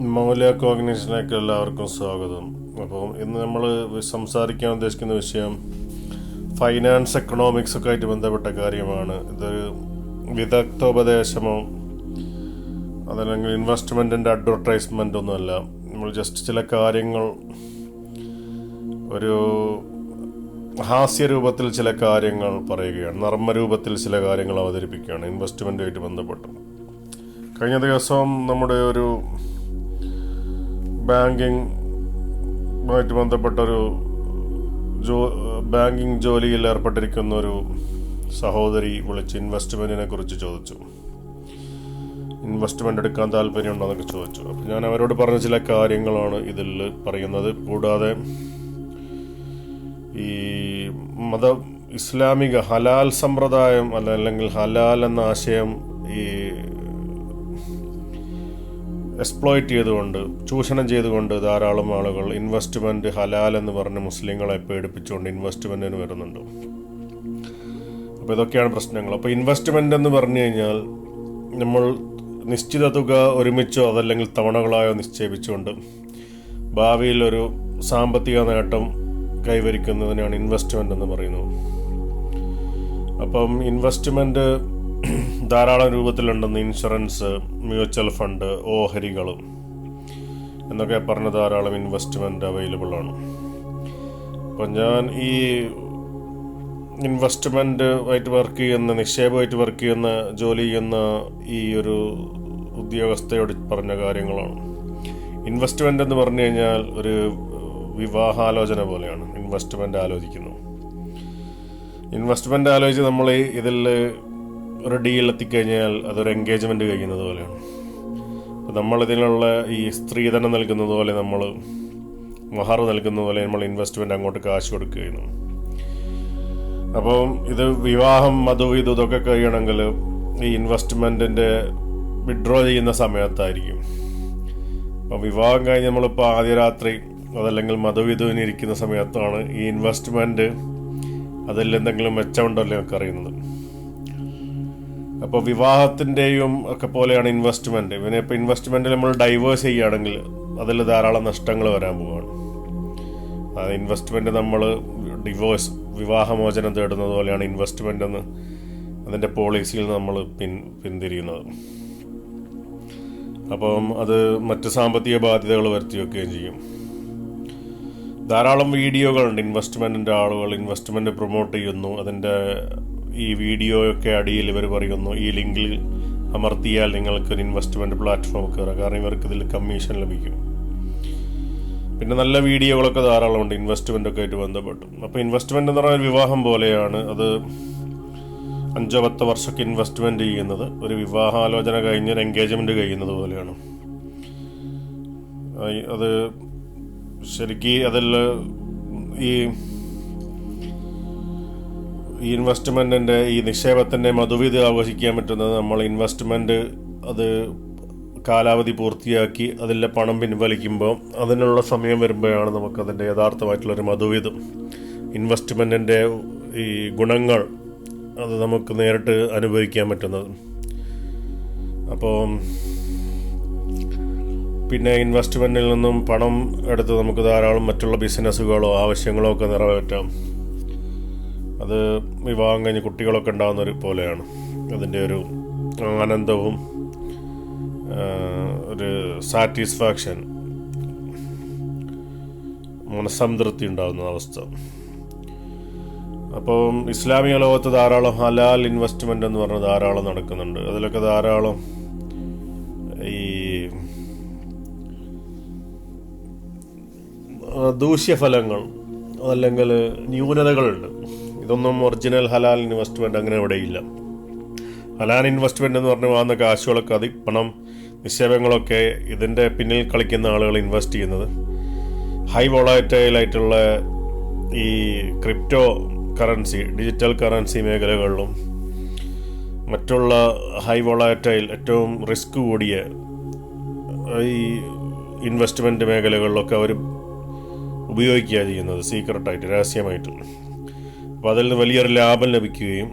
മൗലിക കോഗ്നേഷനിലേക്ക് എല്ലാവർക്കും സ്വാഗതം. അപ്പോൾ ഇന്ന് നമ്മൾ സംസാരിക്കാൻ ഉദ്ദേശിക്കുന്ന വിഷയം ഫൈനാൻസ് എക്കണോമിക്സ് ഒക്കെ ആയിട്ട് ബന്ധപ്പെട്ട കാര്യമാണ്. ഇതൊരു വിദഗ്ധോപദേശമോ അതല്ലെങ്കിൽ ഇൻവെസ്റ്റ്മെന്റിന്റെ അഡ്വർടൈസ്മെന്റ് ഒന്നുമല്ല നമ്മൾ ജസ്റ്റ് ചില കാര്യങ്ങൾ ഒരു ഹാസ്യരൂപത്തിൽ ചില കാര്യങ്ങൾ പറയുകയാണ്. നർമ്മരൂപത്തിൽ ചില കാര്യങ്ങൾ അവതരിപ്പിക്കുകയാണ്. ഇൻവെസ്റ്റ്മെന്റുമായിട്ട് ബന്ധപ്പെട്ട്. കഴിഞ്ഞ ദിവസം നമ്മുടെ ഒരു ബാങ്കിങ് ആയിട്ട് ബന്ധപ്പെട്ടൊരു ജോ ബാങ്കിങ് ജോലിയിൽ ഏർപ്പെട്ടിരിക്കുന്ന ഒരു സഹോദരി വിളിച്ച് ഇൻവെസ്റ്റ്മെന്റിനെ കുറിച്ച് ചോദിച്ചു. ഇൻവെസ്റ്റ്മെന്റ് എടുക്കാൻ താല്പര്യമുണ്ടോ എന്നൊക്കെ ചോദിച്ചു. അപ്പോൾ ഞാൻ അവരോട് പറഞ്ഞ ചില കാര്യങ്ങളാണ് ഇതിൽ പറയുന്നത്. കൂടാതെ ഈ മത ഇസ്ലാമിക ഹലാൽ സമ്പ്രദായം അല്ല അല്ലെങ്കിൽ ഹലാൽ എന്ന ആശയം ഈ എക്സ്പ്ലോയിറ്റ് ചെയ്തുകൊണ്ട് ചൂഷണം ചെയ്തുകൊണ്ട് ധാരാളം ആളുകൾ ഇൻവെസ്റ്റ്മെന്റ് ഹലാൽ എന്ന് പറഞ്ഞ് മുസ്ലിങ്ങളെ പേടിപ്പിച്ചുകൊണ്ട് ഇൻവെസ്റ്റ്മെന്റിന് വരുന്നുണ്ട്. അപ്പോൾ ഇതൊക്കെയാണ് പ്രശ്നങ്ങൾ. അപ്പോൾ ഇൻവെസ്റ്റ്മെന്റ് എന്ന് പറഞ്ഞു കഴിഞ്ഞാൽ നമ്മൾ നിശ്ചിത തുക ഒരുമിച്ചോ അതല്ലെങ്കിൽ തവണകളായോ നിശ്ചയിപ്പിച്ചുകൊണ്ട് ഭാവിയിൽ ഒരു സാമ്പത്തിക നേട്ടം കൈവരിക്കുന്നതിനാണ് ഇൻവെസ്റ്റ്മെന്റ് എന്ന് പറയുന്നത്. അപ്പം ഇൻവെസ്റ്റ്മെന്റ് ധാരാളം രൂപത്തിലുണ്ടെന്ന് ഇൻഷുറൻസ് മ്യൂച്വൽ ഫണ്ട് ഓഹരികളും എന്നൊക്കെ പറഞ്ഞ ധാരാളം ഇൻവെസ്റ്റ്മെന്റ് അവൈലബിൾ ആണ്. അപ്പം ഞാൻ ഈ ഇൻവെസ്റ്റ്മെന്റ് ആയിട്ട് വർക്ക് ചെയ്യുന്ന നിക്ഷേപമായിട്ട് വർക്ക് ചെയ്യുന്ന ജോലി ചെയ്യുന്ന ഈ ഒരു ഉദ്യോഗസ്ഥയോട് പറഞ്ഞ കാര്യങ്ങളാണ്. ഇൻവെസ്റ്റ്മെന്റ് എന്ന് പറഞ്ഞു കഴിഞ്ഞാൽ ഒരു വിവാഹാലോചന പോലെയാണ്. ഇൻവെസ്റ്റ്മെന്റ് ആലോചിക്കുന്നു. ഇൻവെസ്റ്റ്മെന്റ് ആലോചിച്ച് നമ്മൾ ഇതിൽ ഒരു ഡീൽ എത്തിക്കഴിഞ്ഞാൽ അതൊരു എൻഗേജ്മെന്റ് കഴിയുന്നത് പോലെയാണ്. ഇതിനുള്ള ഈ സ്ത്രീധനം നൽകുന്നത് പോലെ നമ്മൾ മഹർ നൽകുന്നത് പോലെ നമ്മൾ ഇൻവെസ്റ്റ്മെന്റ് അങ്ങോട്ട് കാശ് കൊടുക്കുകയാണ്. അപ്പം ഇത് വിവാഹം മധു ഇത് ഇതൊക്കെ കഴിയണമെങ്കിൽ ഈ ഇൻവെസ്റ്റ്മെന്റിന്റെ വിഡ്രോ ചെയ്യുന്ന സമയത്തായിരിക്കും. അപ്പം വിവാഹം കഴിഞ്ഞ് നമ്മളിപ്പോൾ ആദ്യ രാത്രി അതല്ലെങ്കിൽ മധുവിധുവിന് ഇരിക്കുന്ന സമയത്താണ് ഈ ഇൻവെസ്റ്റ്മെന്റ് അതിൽ എന്തെങ്കിലും മെച്ചമുണ്ടല്ലോ ഒക്കെ അറിയുന്നത് അപ്പോൾ വിവാഹത്തിന്റെയും ഒക്കെ പോലെയാണ് ഇൻവെസ്റ്റ്മെന്റ് പിന്നെ ഇപ്പോൾ ഇൻവെസ്റ്റ്മെന്റ് നമ്മൾ ഡൈവേഴ്സ് ചെയ്യുകയാണെങ്കിൽ അതിൽ ധാരാളം നഷ്ടങ്ങൾ വരാൻ പോവുകയാണ്. ഇൻവെസ്റ്റ്മെന്റ് നമ്മൾ ഡിവോഴ്സ് വിവാഹമോചനം തേടുന്നത് പോലെയാണ് ഇൻവെസ്റ്റ്മെന്റ് എന്ന് അതിന്റെ പോളിസിയിൽ നമ്മൾ പിൻ പിന്തിരിയുന്നത്. അപ്പം അത് മറ്റ് സാമ്പത്തിക ബാധ്യതകൾ വരുത്തി വെക്കുകയും ചെയ്യും. ധാരാളം വീഡിയോകളുണ്ട് ഇൻവെസ്റ്റ്മെന്റിന്റെ ആളുകൾ ഇൻവെസ്റ്റ്മെന്റ് പ്രൊമോട്ട് ചെയ്യുന്നു അതിന്റെ ഈ വീഡിയോയൊക്കെ അടിയിൽ ഇവർ പറയുന്നു ഈ ലിങ്കിൽ അമർത്തിയാൽ നിങ്ങൾക്ക് ഒരു ഇൻവെസ്റ്റ്മെന്റ് പ്ലാറ്റ്ഫോം കയറാം കാരണം ഇവർക്ക് ഇതിൽ കമ്മീഷൻ ലഭിക്കും. പിന്നെ നല്ല വീഡിയോകളൊക്കെ ധാരാളമുണ്ട് ഇൻവെസ്റ്റ്മെന്റ് ഒക്കെ ആയിട്ട് ബന്ധപ്പെട്ട്. അപ്പോൾ ഇൻവെസ്റ്റ്മെന്റ് എന്ന് പറഞ്ഞാൽ വിവാഹം പോലെയാണ്. അത് അഞ്ചോ പത്തോ വർഷമൊക്കെ ഇൻവെസ്റ്റ്മെന്റ് ചെയ്യുന്നത്. ഒരു വിവാഹാലോചന കഴിഞ്ഞ് ഒരു എൻഗേജ്മെന്റ് കഴിയുന്നത് പോലെയാണ്. അത് ശരിക്കും അതിൽ ഈ ഈ ഇൻവെസ്റ്റ്മെന്റിന്റെ ഈ നിക്ഷേപത്തിന്റെ മധുവിധി ആഘോഷിക്കാൻ പറ്റുന്നത് നമ്മൾ ഇൻവെസ്റ്റ്മെന്റ് അത് കാലാവധി പൂർത്തിയാക്കി അതിലെ പണം പിൻവലിക്കുമ്പോൾ അതിനുള്ള സമയം വരുമ്പോഴാണ് നമുക്കതിന്റെ യഥാർത്ഥമായിട്ടുള്ളൊരു മധുവിധം. ഇൻവെസ്റ്റ്മെന്റിന്റെ ഈ ഗുണങ്ങൾ അത് നമുക്ക് നേരിട്ട് അനുഭവിക്കാൻ പറ്റുന്നത്. അപ്പോൾ പിന്നെ ഇൻവെസ്റ്റ്മെന്റിൽ നിന്നും പണം എടുത്ത് നമുക്ക് ധാരാളം മറ്റുള്ള ബിസിനസ്സുകളോ ആവശ്യങ്ങളോ ഒക്കെ നിറവേറ്റാം. അത് വിവാഹം കഴിഞ്ഞ് കുട്ടികളൊക്കെ ഉണ്ടാകുന്ന ഒരു പോലെയാണ്. അതിന്റെ ഒരു ആനന്ദവും ഒരു സാറ്റിസ്ഫാക്ഷൻ മനസംതൃപ്തി ഉണ്ടാകുന്ന അവസ്ഥ. അപ്പം ഇസ്ലാമിക ലോകത്ത് ധാരാളം ഹലാൽ ഇൻവെസ്റ്റ്മെന്റ് എന്ന് പറഞ്ഞ ധാരാളം നടക്കുന്നുണ്ട്. അതിലൊക്കെ ധാരാളം ഈ ദൂഷ്യഫലങ്ങൾ അല്ലെങ്കിൽ ന്യൂനതകളുണ്ട്. ഇതൊന്നും ഒറിജിനൽ ഹലാൽ ഇൻവെസ്റ്റ്മെന്റ് അങ്ങനെ ഇവിടെയില്ല. ഹലാൽ ഇൻവെസ്റ്റ്മെന്റ് എന്ന് പറഞ്ഞ് വാങ്ങുന്ന കാശുകളൊക്കെ അതി പണം നിക്ഷേപങ്ങളൊക്കെ ഇതിന്റെ പിന്നിൽ കളിക്കുന്ന ആളുകൾ ഇൻവെസ്റ്റ് ചെയ്യുന്നത്. ഹൈ വോളാറ്റൈലായിട്ടുള്ള ഈ ക്രിപ്റ്റോ കറൻസി ഡിജിറ്റൽ കറൻസി മേഖലകളിലും മറ്റുള്ള ഹൈ വോളാറ്റൈൽ ഏറ്റവും റിസ്ക് കൂടിയ ഈ ഇൻവെസ്റ്റ്മെന്റ് മേഖലകളിലൊക്കെ അവർ ഉപയോഗിക്കുക ചെയ്യുന്നത് സീക്രട്ടായിട്ട് രഹസ്യമായിട്ട്. അപ്പോൾ അതിൽ നിന്ന് വലിയൊരു ലാഭം ലഭിക്കുകയും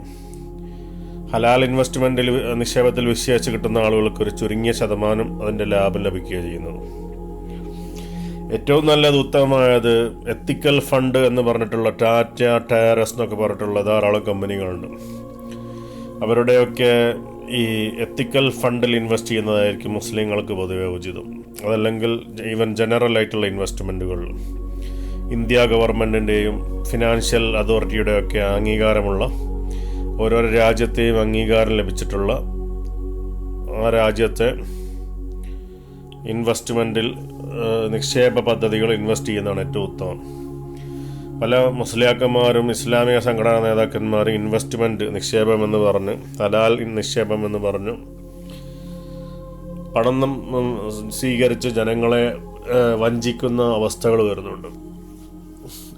ഹലാൽ ഇൻവെസ്റ്റ്മെന്റിൽ നിക്ഷേപത്തിൽ വിശ്വസിച്ച് കിട്ടുന്ന ആളുകൾക്ക് ഒരു ചുരുങ്ങിയ ശതമാനം അതിന്റെ ലാഭം ലഭിക്കുകയും ചെയ്യുന്നു. ഏറ്റവും നല്ലത് ഉത്തമമായത് എത്തിക്കൽ ഫണ്ട് എന്ന് പറഞ്ഞിട്ടുള്ള ടാറ്റ ടയറസ് എന്നൊക്കെ പറഞ്ഞിട്ടുള്ള ധാരാളം കമ്പനികളുണ്ട്. അവരുടെയൊക്കെ ഈ എത്തിക്കൽ ഫണ്ടിൽ ഇൻവെസ്റ്റ് ചെയ്യുന്നതായിരിക്കും മുസ്ലിങ്ങൾക്ക് പൊതുവെ ഉചിതം. അതല്ലെങ്കിൽ ഈവൻ ജനറൽ ആയിട്ടുള്ള ഇൻവെസ്റ്റ്മെന്റുകൾ ഇന്ത്യ ഗവൺമെന്റിന്റെയും ഫിനാൻഷ്യൽ അതോറിറ്റിയുടെയൊക്കെ അംഗീകാരമുള്ള ഓരോരോ രാജ്യത്തെയും അംഗീകാരം ലഭിച്ചിട്ടുള്ള ആ രാജ്യത്തെ ഇൻവെസ്റ്റ്മെന്റിൽ നിക്ഷേപ പദ്ധതികൾ ഇൻവെസ്റ്റ് ചെയ്യുന്നതാണ് ഏറ്റവും ഉത്തമം. പല മുസ്ലിയാക്കന്മാരും ഇസ്ലാമിക സംഘടനാ നേതാക്കന്മാരും ഇൻവെസ്റ്റ്മെന്റ് നിക്ഷേപം എന്ന് പറഞ്ഞ് തലാൽ നിക്ഷേപം എന്ന് പറഞ്ഞു പണം സ്വീകരിച്ച് ജനങ്ങളെ വഞ്ചിക്കുന്ന അവസ്ഥകൾ വരുന്നുണ്ട്.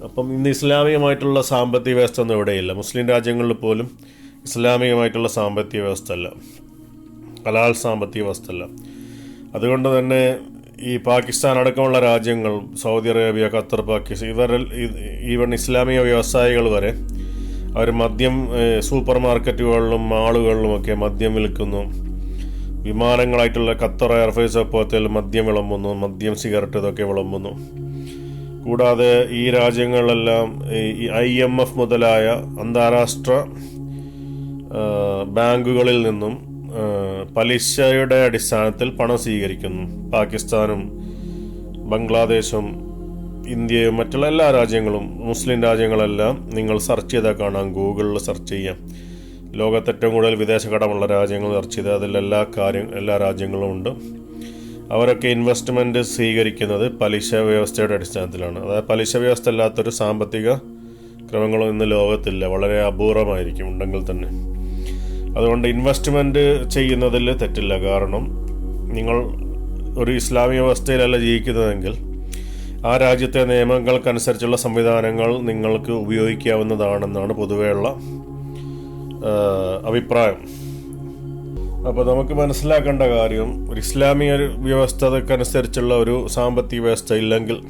അപ്പം ഇന്ന് ഇസ്ലാമികമായിട്ടുള്ള സാമ്പത്തിക വ്യവസ്ഥ ഒന്നും ഇവിടെയില്ല. മുസ്ലിം രാജ്യങ്ങളിൽ പോലും ഇസ്ലാമികമായിട്ടുള്ള സാമ്പത്തിക വ്യവസ്ഥ അല്ല കലാൽ സാമ്പത്തിക വ്യവസ്ഥ അല്ല അതുകൊണ്ട് തന്നെ ഈ പാകിസ്ഥാൻ അടക്കമുള്ള രാജ്യങ്ങൾ സൗദി അറേബ്യ ഖത്തർ പാകിസ്ഥാൻ ഇവരിൽ ഈവൻ ഇസ്ലാമിക വ്യവസായികൾ വരെ അവർ മദ്യം സൂപ്പർ മാർക്കറ്റുകളിലും മാളുകളിലുമൊക്കെ മദ്യം വിൽക്കുന്നു. വിമാനങ്ങളായിട്ടുള്ള ഖത്തർ എയർഫേഴ്സ് പോലത്തെ മദ്യം വിളമ്പുന്നു. മദ്യം സിഗരറ്റ് ഇതൊക്കെ വിളമ്പുന്നു. കൂടാതെ ഈ രാജ്യങ്ങളെല്ലാം ഈ ഐ എം എഫ് മുതലായ അന്താരാഷ്ട്ര ബാങ്കുകളിൽ നിന്നും പലിശയുടെ അടിസ്ഥാനത്തിൽ പണം സ്വീകരിക്കുന്നു. പാകിസ്ഥാനും ബംഗ്ലാദേശും ഇന്ത്യയും മറ്റുള്ള എല്ലാ രാജ്യങ്ങളും മുസ്ലിം രാജ്യങ്ങളെല്ലാം നിങ്ങൾ സെർച്ച് ചെയ്താൽ കാണാം. ഗൂഗിളിൽ സെർച്ച് ചെയ്യാം. ലോകത്ത് ഏറ്റവും കൂടുതൽ വിദേശ കടമുള്ള രാജ്യങ്ങൾ സെർച്ച് ചെയ്താൽ അതിൽ എല്ലാ കാര്യം എല്ലാ രാജ്യങ്ങളും ഉണ്ട്. അവരൊക്കെ ഇൻവെസ്റ്റ്മെന്റ് സ്വീകരിക്കുന്നത് പലിശ വ്യവസ്ഥയുടെ അടിസ്ഥാനത്തിലാണ്. അതായത് പലിശ വ്യവസ്ഥ അല്ലാത്തൊരു സാമ്പത്തിക ക്രമങ്ങളും ഇന്ന് ലോകത്തില്ല. വളരെ അപൂർവമായിരിക്കും ഉണ്ടെങ്കിൽ തന്നെ. അതുകൊണ്ട് ഇൻവെസ്റ്റ്മെന്റ് ചെയ്യുന്നതിൽ തെറ്റില്ല. കാരണം നിങ്ങൾ ഒരു ഇസ്ലാമിക വ്യവസ്ഥയിലല്ല ജീവിക്കുന്നതെങ്കിൽ ആ രാജ്യത്തെ നിയമങ്ങൾക്കനുസരിച്ചുള്ള സംവിധാനങ്ങൾ നിങ്ങൾക്ക് ഉപയോഗിക്കാവുന്നതാണെന്നാണ് പൊതുവെയുള്ള അഭിപ്രായം. അപ്പോൾ നമുക്ക് മനസ്സിലാക്കേണ്ട കാര്യം ഒരു ഇസ്ലാമിക വ്യവസ്ഥതക്കനുസരിച്ചുള്ള ഒരു സാമ്പത്തിക വ്യവസ്ഥ ഇല്ലെങ്കിൽ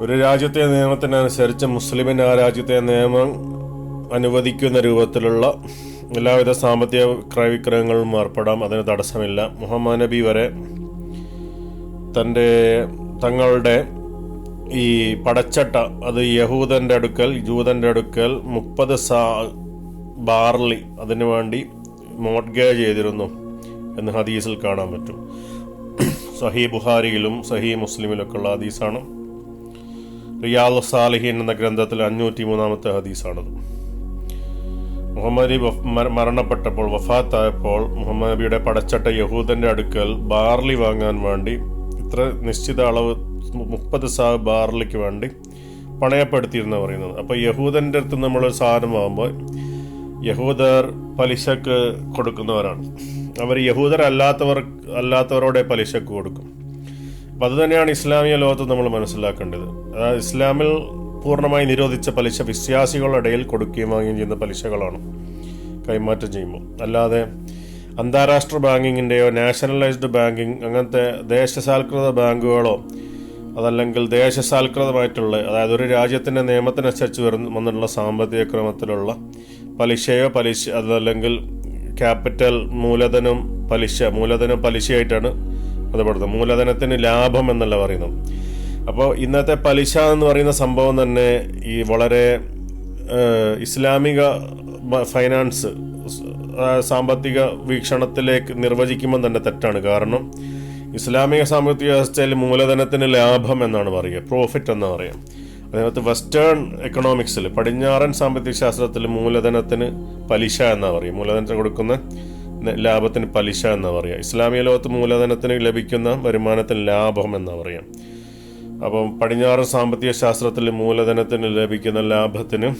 ഒരു രാജ്യത്തെ നിയമത്തിനനുസരിച്ച് മുസ്ലിമിന് ആ രാജ്യത്തെ നിയമം അനുവദിക്കുന്ന രൂപത്തിലുള്ള എല്ലാവിധ സാമ്പത്തിക ക്രയവിക്രയങ്ങളും ഏർപ്പെടാം അതിന് തടസ്സമില്ല. മുഹമ്മദ് നബി വരെ തന്റെ തങ്ങളുടെ ഈ പടച്ചട്ട അത് യഹൂദന്റെ അടുക്കൽ ജൂതന്റെ അടുക്കൽ മുപ്പത് സാ ബാർലി അതിനു വേണ്ടി മോഡ്ഗേജ് ചെയ്തിരുന്നു എന്ന് ഹദീസിൽ കാണാൻ പറ്റും. സഹി ബുഹാരിയിലും സഹി മുസ്ലിമിലൊക്കെ ഉള്ള ഹദീസാണ്. റിയാദ് സാലിഹീൻ എന്ന ഗ്രന്ഥത്തിൽ അഞ്ഞൂറ്റി മൂന്നാമത്തെ ഹദീസാണത്. മുഹമ്മദ് മരണപ്പെട്ടപ്പോൾ വഫാത്തായപ്പോൾ മുഹമ്മദ് നബിയുടെ പടച്ചട്ട യഹൂദന്റെ അടുക്കൽ ബാർലി വാങ്ങാൻ വേണ്ടി ഇത്ര നിശ്ചിത അളവ് മുപ്പത് സാ ബാർലിക്ക് വേണ്ടി പണയപ്പെടുത്തിയിരുന്ന പറയുന്നത്. അപ്പോൾ യഹൂദന്റെ അടുത്ത് നമ്മളൊരു സാധനം വാങ്ങുമ്പോൾ യഹൂദർ പലിശക്ക് കൊടുക്കുന്നവരാണ്. അവർ യഹൂദർ അല്ലാത്തവർ അല്ലാത്തവരോടെ പലിശക്ക് കൊടുക്കും. അപ്പം അത് തന്നെയാണ് ഇസ്ലാമിക ലോകത്ത് നമ്മൾ മനസ്സിലാക്കേണ്ടത്. അതായത് ഇസ്ലാമിൽ പൂർണമായി നിരോധിച്ച പലിശ വിശ്വാസികളുടെ ഇടയിൽ കൊടുക്കുകയും വാങ്ങുകയും ചെയ്യുന്ന പലിശകളാണ് കൈമാറ്റം ചെയ്യുമ്പോൾ. അല്ലാതെ അന്താരാഷ്ട്ര ബാങ്കിങ്ങിന്റെയോ നാഷണലൈസ്ഡ് ബാങ്കിങ് അങ്ങനത്തെ ദേശസാൽകൃത ബാങ്കുകളോ അതല്ലെങ്കിൽ ദേശസാൽകൃതമായിട്ടുള്ള അതായത് ഒരു രാജ്യത്തിന്റെ നിയമത്തിനനുസരിച്ച് വരുന്ന വന്നിട്ടുള്ള സാമ്പത്തിക ക്രമത്തിലുള്ള പലിശയോ പലിശ അതല്ലെങ്കിൽ ക്യാപിറ്റൽ മൂലധനം പലിശ മൂലധനം പലിശയായിട്ടാണ് ബന്ധപ്പെടുന്നത് മൂലധനത്തിന് ലാഭം എന്നല്ല പറയുന്നത്. അപ്പോൾ ഇന്നത്തെ പലിശ എന്ന് പറയുന്ന സംഭവം തന്നെ ഈ വളരെ ഇസ്ലാമിക ഫൈനാൻസ് സാമ്പത്തിക വീക്ഷണത്തിലേക്ക് നിർവചിക്കുമ്പോൾ തന്നെ തെറ്റാണ്. കാരണം ഇസ്ലാമിക സാമ്പത്തിക വ്യവസ്ഥയിൽ മൂലധനത്തിന് ലാഭം എന്നാണ് പറയുക. പ്രോഫിറ്റ് എന്നാണ് പറയുക. അതിനകത്ത് വെസ്റ്റേൺ എക്കണോമിക്സിൽ പടിഞ്ഞാറൻ സാമ്പത്തിക ശാസ്ത്രത്തിൽ മൂലധനത്തിന് പലിശ എന്നാ പറയും മൂലധനത്തിന് കൊടുക്കുന്ന ലാഭത്തിന് പലിശ എന്നാ പറയുക. ഇസ്ലാമിക ലോകത്ത് മൂലധനത്തിന് ലഭിക്കുന്ന വരുമാനത്തിന് ലാഭം എന്നാ പറയാം അപ്പം പടിഞ്ഞാറൻ സാമ്പത്തിക ശാസ്ത്രത്തിൽ മൂലധനത്തിന് ലഭിക്കുന്ന ലാഭത്തിന്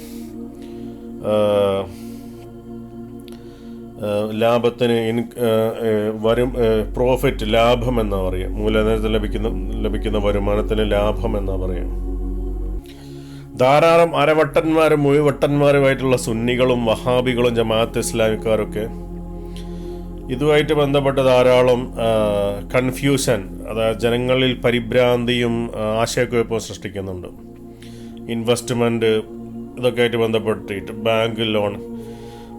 ലാഭത്തിന് ഇൻ വരും പ്രോഫിറ്റ് ലാഭം എന്നാ പറയുക. മൂലധനത്തിന് ലഭിക്കുന്ന ലഭിക്കുന്ന വരുമാനത്തിന് ലാഭം എന്നാ പറയുക. ധാരാളം അരവട്ടന്മാരും മുഴുവട്ടന്മാരുമായിട്ടുള്ള സുന്നികളും വഹാബികളും ജമാഅത്ത് ഇസ്ലാമിക്കാരൊക്കെ ഇതുമായിട്ട് ബന്ധപ്പെട്ട് ധാരാളം കൺഫ്യൂഷൻ അതായത് ജനങ്ങളിൽ പരിഭ്രാന്തിയും ആശയക്കുഴപ്പവും സൃഷ്ടിക്കുന്നുണ്ട്. ഇൻവെസ്റ്റ്മെന്റ് ഇതൊക്കെ ആയിട്ട് ബന്ധപ്പെട്ടിട്ട് ബാങ്ക് ലോൺ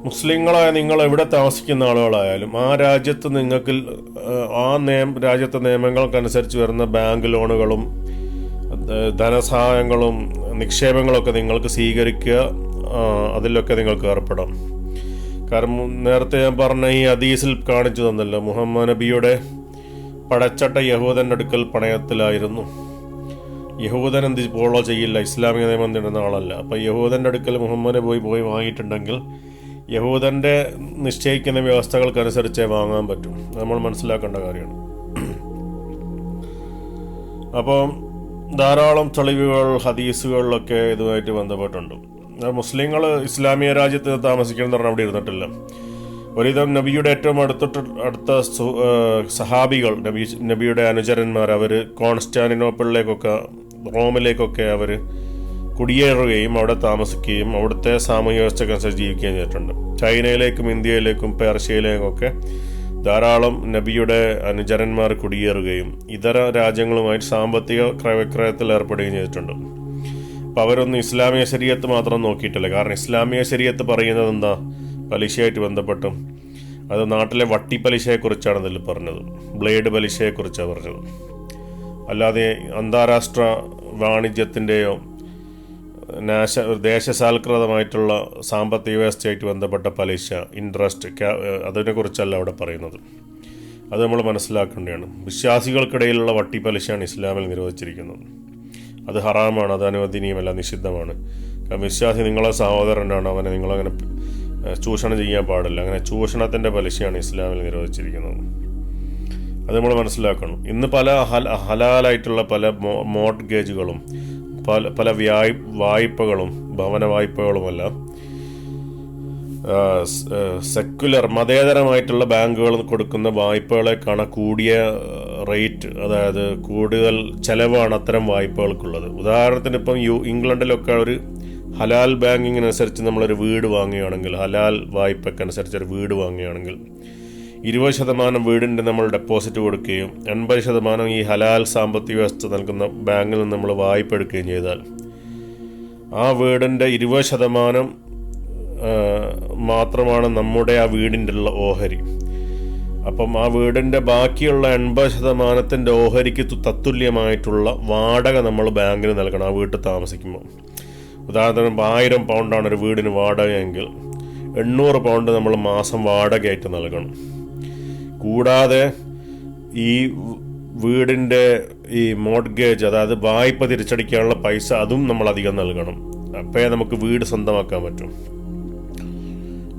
മുസ്ലിങ്ങളായ നിങ്ങൾ എവിടെ താമസിക്കുന്ന ആളുകളായാലും ആ രാജ്യത്ത് നിങ്ങൾക്ക് ആ നിയമ രാജ്യത്തെ നിയമങ്ങൾക്കനുസരിച്ച് വരുന്ന ബാങ്ക് ലോണുകളും ധനസഹായങ്ങളും നിക്ഷേപങ്ങളൊക്കെ നിങ്ങൾക്ക് സ്വീകരിക്കുക അതിലൊക്കെ നിങ്ങൾക്ക് ഏർപ്പെടാം. കാരണം നേരത്തെ ഞാൻ പറഞ്ഞ ഈ അദീസിൽ കാണിച്ചു തന്നല്ലോ മുഹമ്മദ് നബിയുടെ പടച്ചട്ട യഹൂദന്റെ അടുക്കൽ പണയത്തിലായിരുന്നു. യഹൂദൻ എന്ത് ഫോളോ ചെയ്യില്ല ഇസ്ലാമിക നിയമം നേടുന്ന ആളല്ല. അപ്പം യഹൂദന്റെ അടുക്കൽ മുഹമ്മദ് പോയി പോയി വാങ്ങിയിട്ടുണ്ടെങ്കിൽ യഹൂദന്റെ നിശ്ചയിക്കുന്ന വ്യവസ്ഥകൾക്കനുസരിച്ചേ വാങ്ങാൻ പറ്റും. നമ്മൾ മനസ്സിലാക്കേണ്ട കാര്യമാണ്. അപ്പം ധാരാളം തെളിവുകൾ ഹദീസുകളിലൊക്കെ ഇതുമായിട്ട് ബന്ധപ്പെട്ടുണ്ട്. മുസ്ലിങ്ങൾ ഇസ്ലാമിക രാജ്യത്ത് താമസിക്കണം എന്ന് പറഞ്ഞാൽ അവിടെ ഇരുന്നിട്ടില്ല. ഒരുവിധം നബിയുടെ ഏറ്റവും അടുത്തിട്ട് അടുത്ത സഹാബികൾ നബി നബിയുടെ അനുചരന്മാർ അവർ കോൺസ്റ്റാന്റിനോപ്പിളിലേക്കൊക്കെ റോമിലേക്കൊക്കെ അവർ കുടിയേറുകയും അവിടെ താമസിക്കുകയും അവിടുത്തെ സാമൂഹ്യ വ്യവസ്ഥക്കനുസരിച്ച് ജീവിക്കുകയും ചെയ്തിട്ടുണ്ട്. ചൈനയിലേക്കും ഇന്ത്യയിലേക്കും പേർഷ്യയിലേക്കൊക്കെ ധാരാളം നബിയുടെ അനുചരന്മാർ കുടിയേറുകയും ഇതര രാജ്യങ്ങളുമായിട്ട് സാമ്പത്തിക ക്രയവിക്രയത്തിൽ ഏർപ്പെടുകയും ചെയ്തിട്ടുണ്ട്. അപ്പോൾ അവരൊന്നും ഇസ്ലാമിക ശരീരത്ത് മാത്രം നോക്കിയിട്ടില്ല. കാരണം ഇസ്ലാമിക ശരീരത്ത് പറയുന്നത് എന്താ? പലിശയായിട്ട് ബന്ധപ്പെട്ടും. അത് നാട്ടിലെ വട്ടി പലിശയെക്കുറിച്ചാണ് ഇതിൽ പറഞ്ഞത്. ബ്ലേഡ് പലിശയെക്കുറിച്ചാണ് പറഞ്ഞത്. അല്ലാതെ അന്താരാഷ്ട്ര വാണിജ്യത്തിന്റെയോ നാശ ദേശസാൽകൃതമായിട്ടുള്ള സാമ്പത്തിക വ്യവസ്ഥയായിട്ട് ബന്ധപ്പെട്ട പലിശ ഇൻട്രസ്റ്റ് അതിനെക്കുറിച്ചല്ല അവിടെ പറയുന്നത്. അത് നമ്മൾ മനസ്സിലാക്കേണ്ടതാണ്. വിശ്വാസികൾക്കിടയിലുള്ള വട്ടി പലിശയാണ് ഇസ്ലാമിൽ നിരോധിച്ചിരിക്കുന്നത്. അത് ഹറാമാണ് അത് അനുവദനീയമല്ല നിഷിദ്ധമാണ്. കാരണം വിശ്വാസി നിങ്ങളെ സഹോദരനാണ് അവനെ നിങ്ങളങ്ങനെ ചൂഷണം ചെയ്യാൻ പാടില്ല. അങ്ങനെ ചൂഷണത്തിന്റെ പലിശയാണ് ഇസ്ലാമിൽ നിരോധിച്ചിരിക്കുന്നത്. അത് നമ്മൾ മനസ്സിലാക്കണം. ഇന്ന് പല ഹല ഹലാലായിട്ടുള്ള പല മോർട്ട്ഗേജുകളും പല പല വ്യായ വായ്പകളും ഭവന വായ്പകളുമെല്ലാം. സെക്കുലർ മതേതരമായിട്ടുള്ള ബാങ്കുകൾ കൊടുക്കുന്ന വായ്പകളെക്കാണ് കൂടിയ റേറ്റ് അതായത് കൂടുതൽ ചെലവാണ് അത്തരം വായ്പകൾക്കുള്ളത്. ഉദാഹരണത്തിന് ഇപ്പം യു ഇംഗ്ലണ്ടിലൊക്കെ ഒരു ഹലാൽ ബാങ്കിങ്ങിനനുസരിച്ച് നമ്മളൊരു വീട് വാങ്ങുകയാണെങ്കിൽ ഹലാൽ വായ്പക്കനുസരിച്ച് ഒരു വീട് വാങ്ങുകയാണെങ്കിൽ ഇരുപത് ശതമാനം വീടിന്റെ നമ്മൾ ഡെപ്പോസിറ്റ് കൊടുക്കുകയും എൺപത് ശതമാനം ഈ ഹലാൽ സാമ്പത്തിക വ്യവസ്ഥ നൽകുന്ന ബാങ്കിൽ നിന്ന് നമ്മൾ വായ്പ എടുക്കുകയും ചെയ്താൽ ആ വീടിന്റെ ഇരുപത് ശതമാനം മാത്രമാണ് നമ്മുടെ ആ വീടിന്റെ ഉള്ള ഓഹരി. അപ്പം ആ വീടിന്റെ ബാക്കിയുള്ള എൺപത് ശതമാനത്തിന്റെ ഓഹരിക്ക് തത്തുല്യമായിട്ടുള്ള വാടക നമ്മൾ ബാങ്കിന് നൽകണം ആ വീട്ടിൽ താമസിക്കുമ്പോൾ. ഉദാഹരണത്തിന് ആയിരം പൗണ്ടാണ് ഒരു വീടിന് വാടകയെങ്കിൽ എണ്ണൂറ് പൗണ്ട് നമ്മൾ മാസം വാടകയായിട്ട് നൽകണം. കൂടാതെ ഈ വീടിന്റെ ഈ മോഡ്ഗേജ് അതായത് വായ്പ തിരിച്ചടിക്കാനുള്ള പൈസ അതും നമ്മൾ അധികം നൽകണം. അപ്പോഴേ നമുക്ക് വീട് സ്വന്തമാക്കാൻ പറ്റും.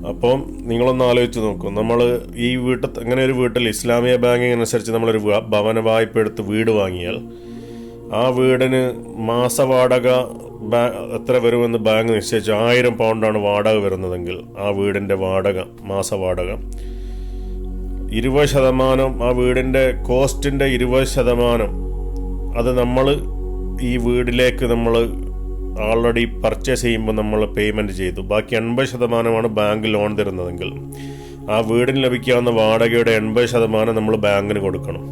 അപ്പം നിങ്ങളൊന്ന് ആലോചിച്ച് നോക്കൂ. നമ്മൾ ഈ വീട്ടിൽ അങ്ങനെ ഒരു വീട്ടിൽ ഇസ്ലാമിക ബാങ്കിങ് അനുസരിച്ച് നമ്മളൊരു ഭവന വായ്പ എടുത്ത് വീട് വാങ്ങിയാൽ ആ വീടിന് മാസവാടക ബാ- എത്ര വരുമെന്ന് ബാങ്ക് നിശ്ചയിച്ചു ആയിരം പൗണ്ടാണ് വാടക വരുന്നതെങ്കിൽ ആ വീടിന്റെ വാടക മാസവാടക ഇരുപത് ശതമാനം ആ വീടിന്റെ കോസ്റ്റിന്റെ ഇരുപത് ശതമാനം അത് നമ്മൾ ഈ വീടിലേക്ക് നമ്മൾ ആൾറെഡി പർച്ചേസ് ചെയ്യുമ്പോൾ നമ്മൾ പേയ്മെന്റ് ചെയ്തു. ബാക്കി എൺപത് ശതമാനമാണ് ബാങ്ക് ലോൺ തരുന്നതെങ്കിൽ. ആ വീടിന് ലഭിക്കാവുന്ന വാടകയുടെ എൺപത് ശതമാനം നമ്മൾ ബാങ്കിന് കൊടുക്കണം.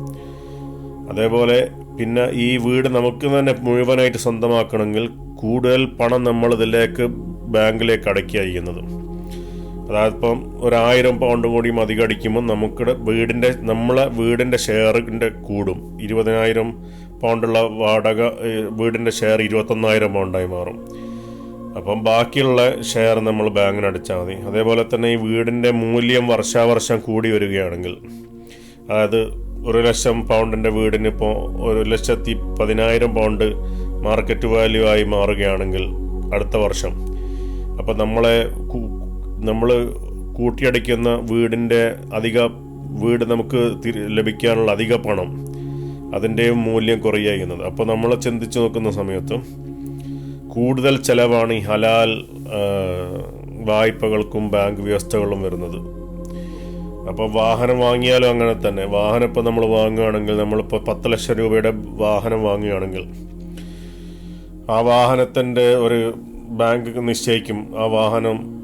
അതേപോലെ പിന്നെ ഈ വീട് നമുക്ക് തന്നെ മുഴുവനായിട്ട് സ്വന്തമാക്കണമെങ്കിൽ കൂടുതൽ പണം നമ്മൾ ഇതിലേക്ക് ബാങ്കിലേക്ക് അടയ്ക്കുക ചെയ്യുന്നത്. അതായത് ഇപ്പം ഒരായിരം പൗണ്ടും കൂടിയും അധികം അടിക്കുമ്പോൾ നമുക്ക് വീടിന്റെ നമ്മളെ വീടിന്റെ ഷെയറിന്റെ കൂടും. ഇരുപതിനായിരം പൗണ്ടുള്ള വാടക വീടിന്റെ ഷെയർ ഇരുപത്തൊന്നായിരം പൗണ്ടായി മാറും. അപ്പം ബാക്കിയുള്ള ഷെയർ നമ്മൾ ബാങ്കിന് അടിച്ചാൽ മതി. അതേപോലെ തന്നെ ഈ വീടിന്റെ മൂല്യം വർഷാവർഷം കൂടി വരികയാണെങ്കിൽ അതായത് ഒരു ലക്ഷം പൗണ്ടിന്റെ വീടിന് ഇപ്പോൾ ഒരു ലക്ഷത്തി പതിനായിരം പൗണ്ട് മാർക്കറ്റ് വാല്യൂ ആയി മാറുകയാണെങ്കിൽ അടുത്ത വർഷം. അപ്പം നമ്മളെ നമ്മൾ കൂട്ടിയടയ്ക്കുന്ന വീടിന്റെ അധിക വീട് നമുക്ക് ലഭിക്കാനുള്ള അധിക പണം അതിന്റെ മൂല്യം കുറയുക ചെയ്യുന്നത് അപ്പോൾ നമ്മൾ ചിന്തിച്ചു നോക്കുന്ന സമയത്ത് കൂടുതൽ ചിലവാണ് ഈ ഹലാൽ വായ്പകൾക്കും ബാങ്ക് വ്യവസ്ഥകളും വരുന്നത്. അപ്പോൾ വാഹനം വാങ്ങിയാലും അങ്ങനെ തന്നെ. വാഹനം ഇപ്പോൾ നമ്മൾ വാങ്ങുകയാണെങ്കിൽ നമ്മളിപ്പോൾ പത്ത് ലക്ഷം രൂപയുടെ വാഹനം വാങ്ങുകയാണെങ്കിൽ ആ വാഹനത്തിന്റെ ഒരു ബാങ്ക് നിശ്ചയിക്കും. ആ വാഹനം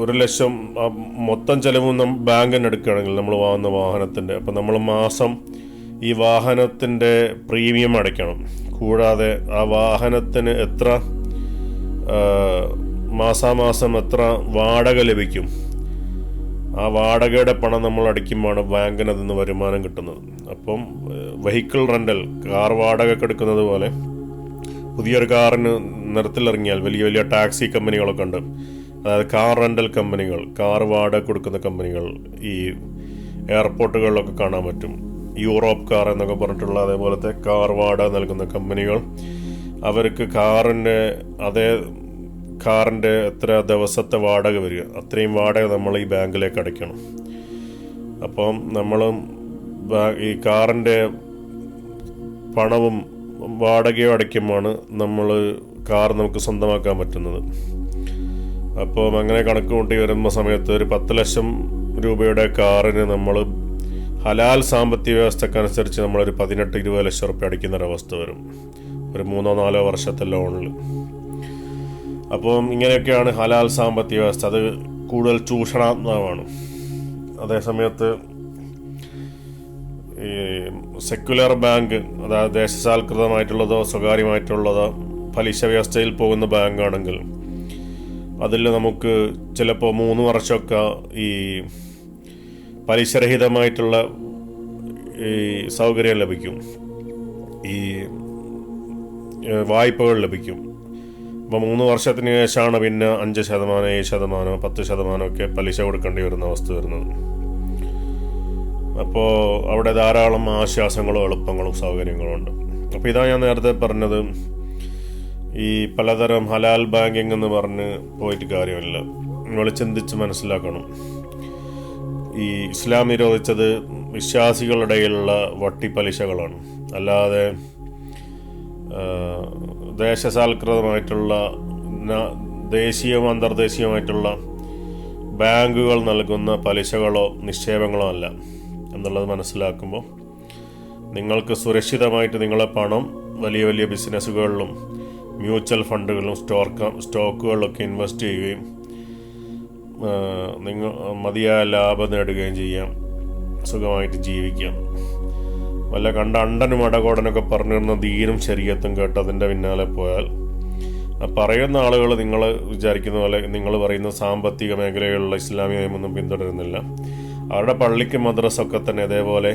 ഒരു ലക്ഷം മൊത്തം ചെലവും നം ബാങ്കിന് എടുക്കുകയാണെങ്കിൽ നമ്മൾ വാങ്ങുന്ന വാഹനത്തിന്റെ അപ്പം നമ്മൾ മാസം ഈ വാഹനത്തിന്റെ പ്രീമിയം അടയ്ക്കണം. കൂടാതെ ആ വാഹനത്തിന് എത്ര മാസാമാസം എത്ര വാടക ലഭിക്കും? ആ വാടകയുടെ പണം നമ്മൾ അടിക്കുമ്പോഴാണ് ബാങ്കിന് അതിൽ നിന്ന് വരുമാനം കിട്ടുന്നത്. അപ്പം വെഹിക്കിൾ റെന്റൽ കാർ വാടക എടുക്കുന്നത് പോലെ പുതിയൊരു കാറിന് നിരത്തിലിറങ്ങിയാൽ വലിയ വലിയ ടാക്സി കമ്പനികളൊക്കെ ഉണ്ട്. അതായത് കാർ റെന്റൽ കമ്പനികൾ കാർ വാടക കൊടുക്കുന്ന കമ്പനികൾ ഈ എയർപോർട്ടുകളിലൊക്കെ കാണാൻ പറ്റും. യൂറോപ്പ് കാർ എന്നൊക്കെ പറഞ്ഞിട്ടുള്ള അതേപോലത്തെ കാർ വാടക നൽകുന്ന കമ്പനികൾ അവർക്ക് കാറിന്റെ അതേ കാറിന്റെ എത്ര ദിവസത്തെ വാടക വരിക അത്രയും വാടക നമ്മൾ ഈ ബാങ്കിലേക്ക് അടയ്ക്കണം. അപ്പം നമ്മളും ഈ കാറിന്റെ പണവും വാടകയോ അടയ്ക്കുമാണ് നമ്മൾ കാർ നമുക്ക് സ്വന്തമാക്കാൻ പറ്റുന്നത്. അപ്പോൾ അങ്ങനെ കണക്ക് കൂട്ടി വരുന്ന സമയത്ത് ഒരു പത്ത് ലക്ഷം രൂപയുടെ കാറിന് നമ്മൾ ഹലാൽ സാമ്പത്തിക വ്യവസ്ഥക്കനുസരിച്ച് നമ്മളൊരു പതിനെട്ട് ഇരുപത് ലക്ഷം റുപ്യ അടിക്കുന്ന ഒരവസ്ഥ വരും. ഒരു മൂന്നോ നാലോ വർഷത്തെ ലോണിൽ. അപ്പം ഇങ്ങനെയൊക്കെയാണ് ഹലാൽ സാമ്പത്തിക വ്യവസ്ഥ. അത് കൂടുതൽ ചൂഷണാത്മകമാണ്. അതേസമയത്ത് ഈ സെക്യുലർ ബാങ്ക് അതായത് ദേശസാൽകൃതമായിട്ടുള്ളതോ സ്വകാര്യമായിട്ടുള്ളതോ പലിശ വ്യവസ്ഥയിൽ പോകുന്ന ബാങ്കാണെങ്കിൽ അതിൽ നമുക്ക് ചിലപ്പോൾ മൂന്ന് വർഷമൊക്കെ ഈ പലിശരഹിതമായിട്ടുള്ള ഈ സൗകര്യം ലഭിക്കും. ഈ വായ്പകൾ ലഭിക്കും. അപ്പോൾ മൂന്ന് വർഷത്തിന് ശേഷമാണ് പിന്നെ അഞ്ച് ശതമാനം ഏഴ് ശതമാനം പത്ത് ശതമാനമൊക്കെ പലിശ കൊടുക്കേണ്ടി വരുന്ന അവസ്ഥ വരുന്നത്. അപ്പോൾ അവിടെ ധാരാളം ആശ്വാസങ്ങളും എളുപ്പങ്ങളും സൗകര്യങ്ങളും ഉണ്ട്. അപ്പോൾ ഇതാണ് ഞാൻ നേരത്തെ പറഞ്ഞത് ഈ പലതരം ഹലാൽ ബാങ്കിങ് എന്ന് പറഞ്ഞ് പോയിട്ട് കാര്യമില്ല. നമ്മൾ ചിന്തിച്ച് മനസ്സിലാക്കണം. ഈ ഇസ്ലാം നിരോധിച്ചത് വിശ്വാസികളുടെയുള്ള വട്ടിപ്പലിശകളാണ്. അല്ലാതെ ദേശസാൽകൃതമായിട്ടുള്ള ദേശീയവും അന്തർദേശീയമായിട്ടുള്ള ബാങ്കുകൾ നൽകുന്ന പലിശകളോ നിക്ഷേപങ്ങളോ അല്ല എന്നുള്ളത് മനസ്സിലാക്കുമ്പോൾ നിങ്ങൾക്ക് സുരക്ഷിതമായിട്ട് നിങ്ങളെ പണം വലിയ വലിയ ബിസിനസ്സുകളിലും മ്യൂച്വൽ ഫണ്ടുകളിലും സ്റ്റോക്ക് സ്റ്റോക്കുകളിലൊക്കെ ഇൻവെസ്റ്റ് ചെയ്യുകയും നിങ്ങൾ മതിയായ ലാഭം നേടുകയും ചെയ്യാം. സുഖമായിട്ട് ജീവിക്കാം. വല്ല കണ്ട അണ്ടനും അടകോടനൊക്കെ പറഞ്ഞിരുന്ന ധീരും ശരീരത്തും കേട്ട് അതിന്റെ പിന്നാലെ പോയാൽ പറയുന്ന ആളുകൾ നിങ്ങൾ വിചാരിക്കുന്ന പോലെ നിങ്ങൾ പറയുന്ന സാമ്പത്തിക മേഖലകളിലുള്ള ഇസ്ലാമിക നിയമമൊന്നും പിന്തുടരുന്നില്ല. അവരുടെ പള്ളിക്ക് മദ്രസൊക്കെ തന്നെ ഇതേപോലെ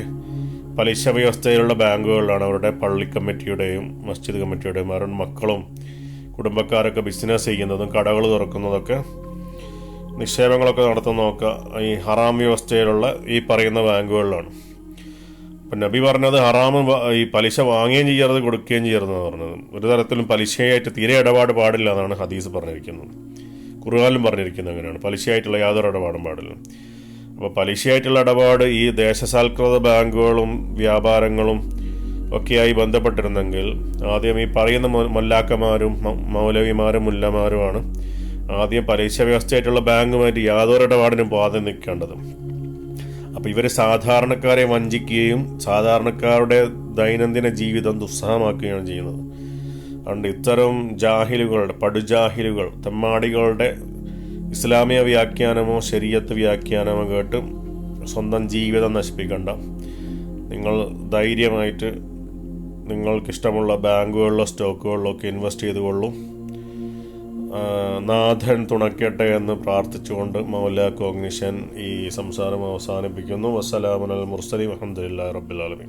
പലിശ വ്യവസ്ഥയിലുള്ള ബാങ്കുകളിലാണ് അവരുടെ പള്ളി കമ്മിറ്റിയുടെയും മസ്ജിദ് കമ്മിറ്റിയുടെയും അവരുടെ മക്കളും കുടുംബക്കാരൊക്കെ ബിസിനസ് ചെയ്യുന്നതും കടകൾ തുറക്കുന്നതൊക്കെ നിക്ഷേപങ്ങളൊക്കെ നടത്തുന്നതൊക്കെ ഈ ഹറാം വ്യവസ്ഥയിലുള്ള ഈ പറയുന്ന ബാങ്കുകളിലാണ്. അപ്പം നബി പറഞ്ഞത് ഹറാമ് ഈ പലിശ വാങ്ങുകയും ചെയ്യരുത് കൊടുക്കുകയും ചെയ്യരുതെന്ന് പറഞ്ഞത്. ഒരു തരത്തിലും പലിശയായിട്ട് തീരെ ഇടപാട് പാടില്ല എന്നാണ് ഹദീസ് പറഞ്ഞിരിക്കുന്നത്. ഖുർആാനിലും പറഞ്ഞിരിക്കുന്നത് അങ്ങനെയാണ്. പലിശയായിട്ടുള്ള യാതൊരു ഇടപാടും പാടില്ല. അപ്പോൾ പലിശയായിട്ടുള്ള ഇടപാട് ഈ ദേശസാൽകൃത ബാങ്കുകളും വ്യാപാരങ്ങളും ഒക്കെയായി ബന്ധപ്പെട്ടിരുന്നെങ്കിൽ ആദ്യം ഈ പറയുന്ന മൊല്ലാക്കമാരും മൗലവിമാരും മുല്ലമാരുമാണ് ആദ്യം പലിശ വ്യവസ്ഥയായിട്ടുള്ള ബാങ്കുമായിട്ട് യാതൊരു ഇടപാടിനും പോകാതെ നിൽക്കേണ്ടത്. അപ്പോൾ ഇവർ സാധാരണക്കാരെ വഞ്ചിക്കുകയും സാധാരണക്കാരുടെ ദൈനംദിന ജീവിതം ദുസ്സഹമാക്കുകയാണ് ചെയ്യുന്നത്. അതുകൊണ്ട് ഇത്തരം ജാഹിലുകളുടെ പടുജാഹിലുകൾ തെമ്മാടികളുടെ ഇസ്ലാമിക വ്യാഖ്യാനമോ ശരീരത്ത് വ്യാഖ്യാനമോ കേട്ട് സ്വന്തം ജീവിതം നശിപ്പിക്കണ്ട. നിങ്ങൾ ധൈര്യമായിട്ട് നിങ്ങൾക്കിഷ്ടമുള്ള ബാങ്കുകളിലോ സ്റ്റോക്കുകളിലോ ഒക്കെ ഇൻവെസ്റ്റ് ചെയ്തുകൊള്ളൂ നാഥൻ തുണയ്ക്കട്ടെ എന്ന് പ്രാർത്ഥിച്ചുകൊണ്ട് മൗല കോഗ്നിഷൻ ഈ സംസാരം അവസാനിപ്പിക്കുന്നു. വസ്സലാമൻ അൽ മുർസലി അഹമ്മദില്ലാ റബ്ബുലാലമി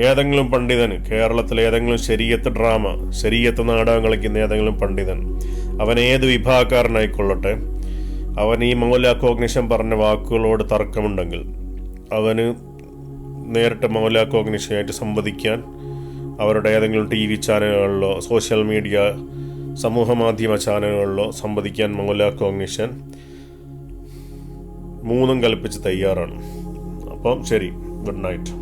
ഏതെങ്കിലും പണ്ഡിതൻ കേരളത്തിലെ ഏതെങ്കിലും ശരീരത്ത് ഡ്രാമ ശരീരത്ത് നാടകം കളിക്കുന്ന ഏതെങ്കിലും പണ്ഡിതൻ അവൻ ഏത് വിഭാഗക്കാരനായിക്കൊള്ളട്ടെ അവൻ ഈ മൗല കോഗ്നിഷൻ പറഞ്ഞ വാക്കുകളോട് തർക്കമുണ്ടെങ്കിൽ അവന് നേരിട്ട് മൗല കോഗ്നിഷനായിട്ട് സംവദിക്കാൻ അവരുടെ ഏതെങ്കിലും ടി വി ചാനലുകളിലോ സോഷ്യൽ മീഡിയ സമൂഹ മാധ്യമ ചാനലുകളിലോ സംവദിക്കാൻ മൗല കോഗ്നിഷൻ മൂന്നും കൽപ്പിച്ച് തയ്യാറാണ്. അപ്പം ശരി ഗുഡ് നൈറ്റ്.